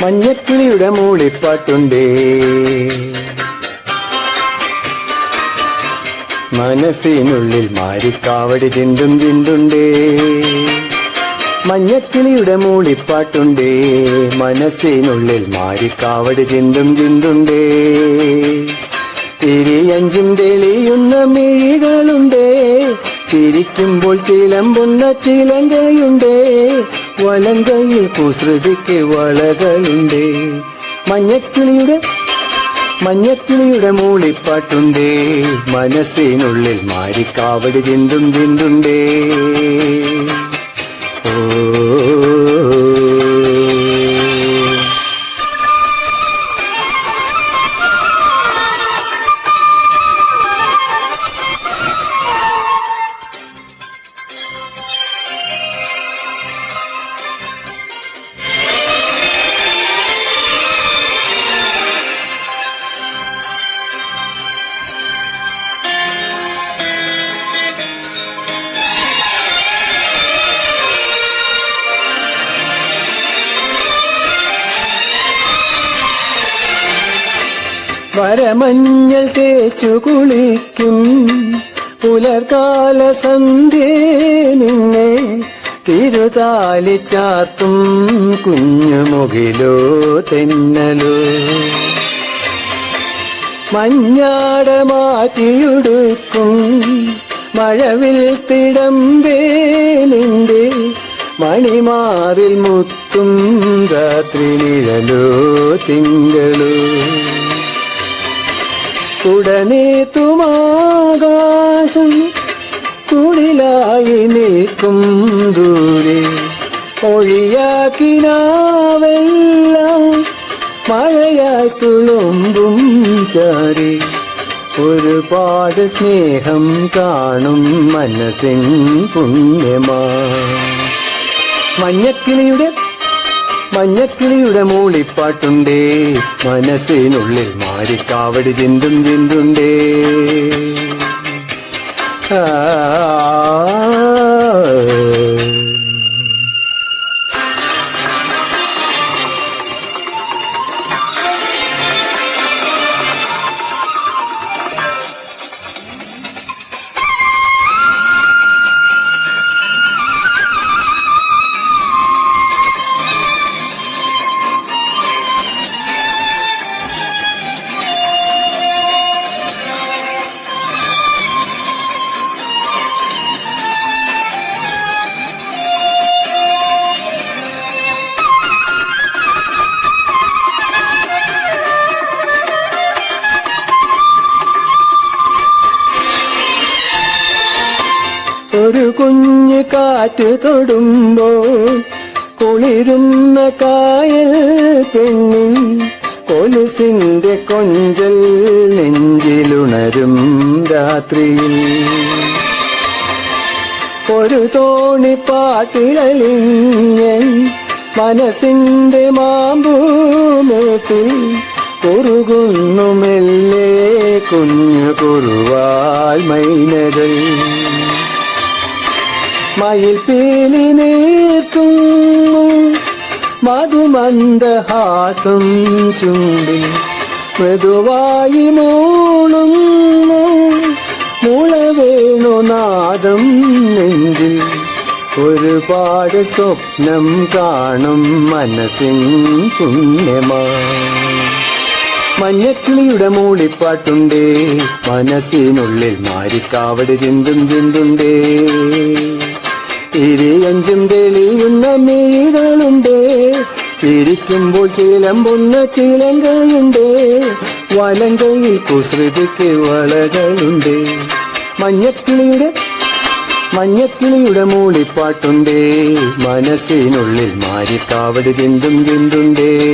മഞ്ഞക്കിളിയുടെ മൂളിപ്പാട്ടുണ്ടേ. മനസ്സിനുള്ളിൽ മാരിക്കാവടി ചിന്തും ചിന്തുണ്ടേ. മഞ്ഞക്കിളിയുടെ മൂളിപ്പാട്ടുണ്ടേ. മനസ്സിനുള്ളിൽ മാരിക്കാവടി ചിന്തും ചിന്തുണ്ടേ. തിരിയഞ്ചും തെളിയുന്ന മിഴികളുണ്ടേ. ചിരിക്കുമ്പോൾ ചിലമ്പുന്ന ചിലങ്കയുണ്ടേ. വലങ്കയിൽ കുസൃതിക്ക് വളകളുണ്ട്. മഞ്ഞക്കിളിയുടെ മഞ്ഞക്കിളിയുടെ മൂളിപ്പാട്ടുണ്ടേ. മനസ്സിനുള്ളിൽ മാരിക്കാവടി ചിന്തും ചിന്തുണ്ടേ. വരമഞ്ഞൾ തേച്ചു കുളിക്കും. പുലർകാല സന്ധ്യേ നിന്നെ തിരുതാലി ചാർത്തും കുഞ്ഞുമുകിലോ തെന്നലോ. മഞ്ഞാട മാറ്റിയുടുക്കും. മഴവിൽ തിടമ്പേ നിന്റെ മണിമാറിൽ മുത്തും രാത്രി നിഴലോ തിങ്കളോ. ഉടനേത്തുമാകാശം കുടിലായി നിൽക്കും ദൂരെ. ഒഴിയാക്കിനാവെല്ലാം മഴയായി തുളുമ്പും ചാരി. ഒരുപാട് സ്നേഹം കാണും മനസ്സിൻ പുണ്യമാ. മഞ്ഞക്കിളിയുടെ മഞ്ഞക്കിളിയുടെ മൂളിപ്പാട്ടുണ്ടേ. മനസ്സിനുള്ളിൽ മാരിക്കാവടി ചിന്തും ചിന്തുണ്ടേ. ഒരു കുഞ്ഞ് കാറ്റ് തൊടുമ്പോൾ കുളിരുന്ന കായൽ പെണ്ണിൻ കൊലുസിന്റെ കൊഞ്ചൽ നെഞ്ചിലുണരും രാത്രിയിൽ. ഒരു തോണി പാട്ടിലലിഞ്ഞൻ മനസ്സിന്റെ മാമ്പൂമേട്ടിൽ കുറുകുന്നു മെല്ലെ കുഞ്ഞു കുറുവാൽ മൈനകൾ. മയിൽ പേലി നീർക്കുന്നു. മധുമന്ദഹാസം ചുണ്ടിൽ മൃദുവായി മൂളുന്നു. മുളവേണു നാദം നെഞ്ചിൽ ഒരുപാട് സ്വപ്നം കാണും മനസ്സിൻ പുണ്യമാ. മഞ്ഞക്കിളിയുടെ മൂളിപ്പാട്ടുണ്ടേ മനസ്സിനുള്ളിൽ മാരിക്കാവട് ചിന്തും ചിന്തുണ്ടേ. ഇരിയഞ്ചും തെളിയുന്ന മിഴികളുണ്ട് ചിരിക്കുമ്പോൾ ചിലമ്പുന്ന ചിലങ്കയുണ്ട്. വലങ്കയിൽ കുസൃതിക്ക് വളകളുണ്ട്. മഞ്ഞക്കിളിയുടെ മഞ്ഞക്കിളിയുടെ മൂളിപ്പാട്ടുണ്ടേ. മനസ്സിനുള്ളിൽ മാരിക്കാവട് ചിന്തും ചിന്തുണ്ടേ.